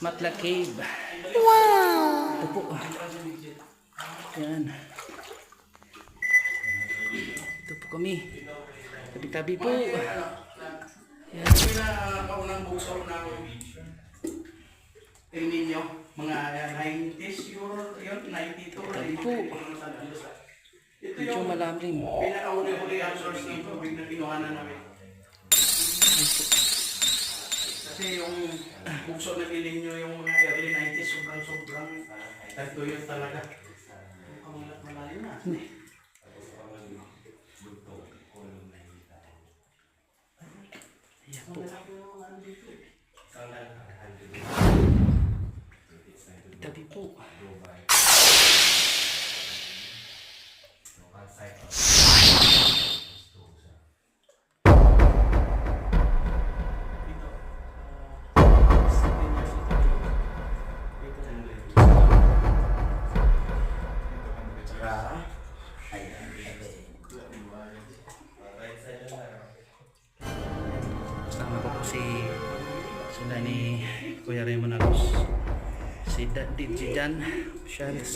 Matla Cave. Wow! Ito po. Yan. Ito po kami. Tabi-tabi po. Yan. Pinakaunang bukso ng El Nino, mga 90s siguro, yun, 92, Tabi 92. po. Ito Medyo yung malalim. pinakauli-uli ang source ng tubig na kinuhanan namin. Kasi yung bukso ng El Nino, yung mga early 90s, sobrang-sobrang ito yun talaga. Ang malalim na. Yan po. Tabi Kasama ko po si sila ni Kuya Raymond Aros. Si Daddy Jijan Shans.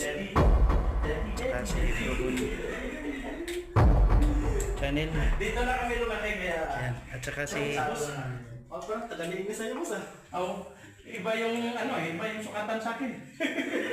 Saka si Dogon Channel. Dito na kami lumaki kaya... Yan. At saka si Oh, parang tagaliin ka sa'yo, boss, ah. Oo. Iba yung, ano, iba yung sukatan sa akin.